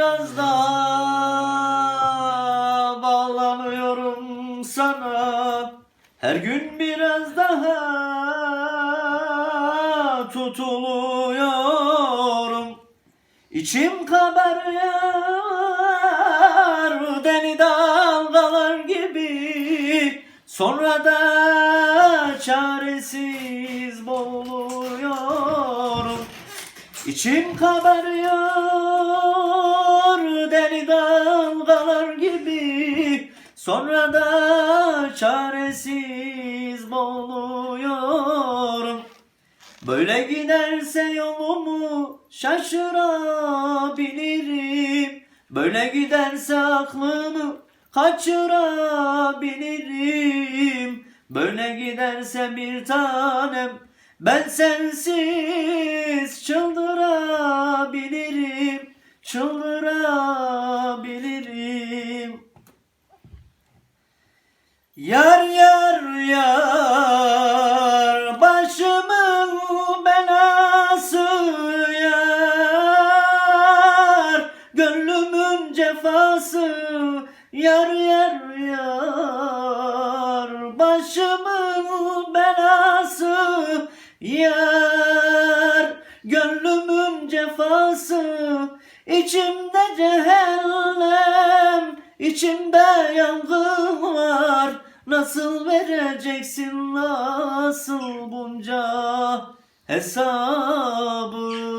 biraz daha bağlanıyorum sana. Her gün biraz daha tutuluyorum. İçim kabarıyor deli dalgalar gibi. Sonra da çaresiz boğuluyorum. İçim kabarıyor gibi. Sonra da çaresiz boğuluyorum. Böyle giderse yolumu şaşırabilirim. Böyle giderse aklımı kaçırabilirim. Böyle giderse bir tanem ben sensiz çıldırabilirim. Çıldırabilirim Yar yar yar başımın belası yar. Gönlümün cefası yar yar yar. Başımın belası yar. Gönlümün cefası içimde cehennem içimde yangın Nasıl vereceksin nasıl bunca hesabı